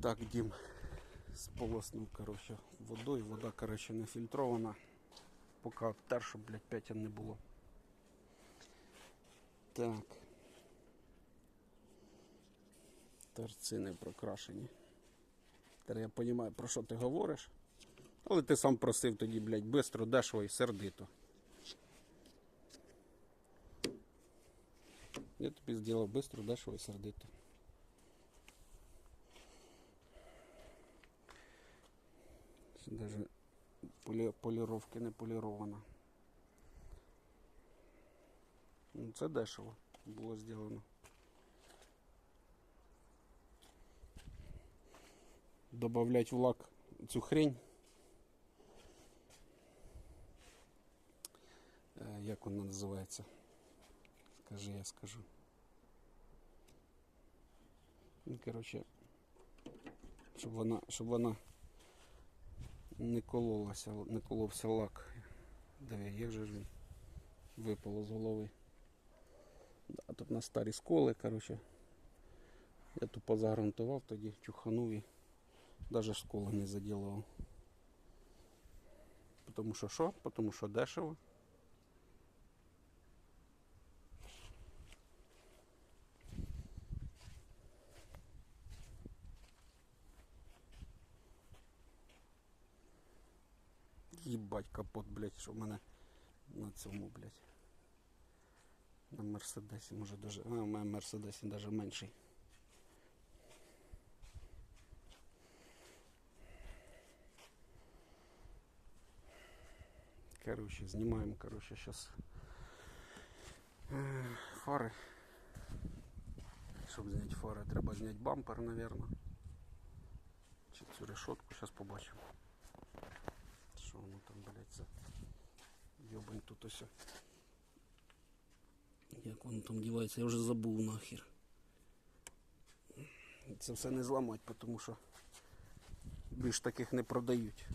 Так, Дім сполоснув, коротше, водою. Вода, коротше, не фільтрована. Поки обтер, щоб, блядь, п'ятен не було. Так. Торці не прокрашені. Тепер я розумію, про що ти говориш. Але ти сам просив тоді, блядь, бистро, дешево і сердито. Я тобі зробив бистро, дешево і сердито. Ще даже полі... поліровки не полірована. Ну, це дешево було зроблено. Добавлять в лак цю хрень. Е, Як вона називається? Скажи, я скажу. Ну, коротше, щоб вона, щоб вона не кололося, не коловся лак. Диви, як же ж він випало з голови. Да, тут на старі сколи, коротше. Я тупо загрунтував тоді, чуханув і навіть школи не заділував. Тому що що? Тому що дешево. Їбать капот, блядь, що в мене на цьому, блядь. На Мерседесі, може даже. А, в мене Мерседесі даже менший. Короче, знімаємо, короче, сейчас фари. Щоб зняти фари, треба зняти бампер, наверное. Чи цю решетку, зараз побачимо. За йобань тут ось. Як воно там дівається, я вже забув нахер. Це все не зламати, тому що більш таких не продають.